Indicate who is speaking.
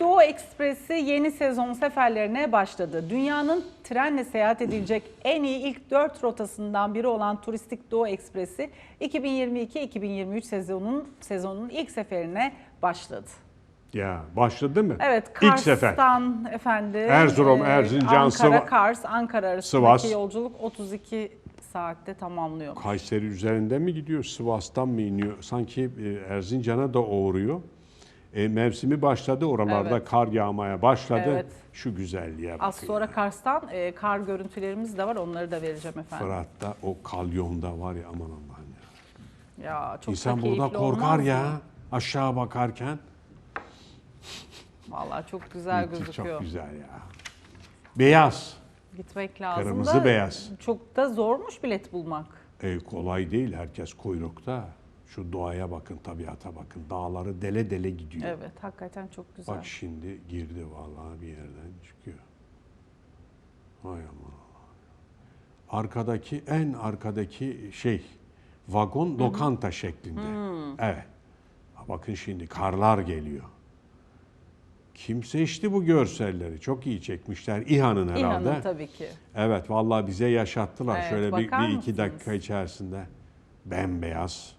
Speaker 1: Doğu Ekspresi yeni sezon seferlerine başladı. Dünyanın trenle seyahat edilecek en iyi ilk 4 rotasından biri olan Turistik Doğu Ekspresi 2022-2023 sezonunun sezonun ilk seferine başladı.
Speaker 2: Ya başladı mı?
Speaker 1: Evet,
Speaker 2: İlk sefer.
Speaker 1: Kars'tan efendim.
Speaker 2: Erzurum,
Speaker 1: e,
Speaker 2: Erzincan,
Speaker 1: Ankara,
Speaker 2: Sıva-
Speaker 1: Kars, Ankara arasındaki
Speaker 2: Sivas.
Speaker 1: yolculuk 32 saatte tamamlıyor.
Speaker 2: Kayseri üzerinden mi gidiyor? Sivas'tan mı iniyor? Sanki e, Erzincan'a da uğruyor. E, mevsimi başladı oralarda
Speaker 1: Evet.
Speaker 2: kar yağmaya başladı.
Speaker 1: Evet.
Speaker 2: Şu güzelliğe bakın.
Speaker 1: Az sonra. Kars'tan e, kar görüntülerimiz de var. Onları da vereceğim efendim.
Speaker 2: Fırat'ta o kalyonda var ya aman Allah'ım ya.
Speaker 1: Ya çok
Speaker 2: İnsan
Speaker 1: da
Speaker 2: burada korkar ya
Speaker 1: mı?
Speaker 2: aşağı bakarken.
Speaker 1: Vallahi çok güzel
Speaker 2: Çok
Speaker 1: gözüküyor.
Speaker 2: güzel ya. Beyaz.
Speaker 1: Gitmek lazım
Speaker 2: Kırmızı
Speaker 1: da
Speaker 2: beyaz.
Speaker 1: çok da zormuş bilet bulmak.
Speaker 2: E, kolay değil herkes kuyrukta. Şu doğaya bakın, tabiata bakın. Dağları dele dele gidiyor.
Speaker 1: Evet hakikaten çok güzel.
Speaker 2: Bak şimdi girdi vallahi bir yerden çıkıyor. Hay aman. Arkadaki en arkadaki şey vagon lokanta şeklinde. Evet. Ha, Bakın şimdi karlar geliyor. Kim seçti bu görselleri? Çok iyi çekmişler. İHA'nın herhalde.
Speaker 1: İnanın tabii ki.
Speaker 2: Evet vallahi bize yaşattılar.
Speaker 1: Evet,
Speaker 2: Şöyle bir, bir iki dakika içerisinde bembeyaz.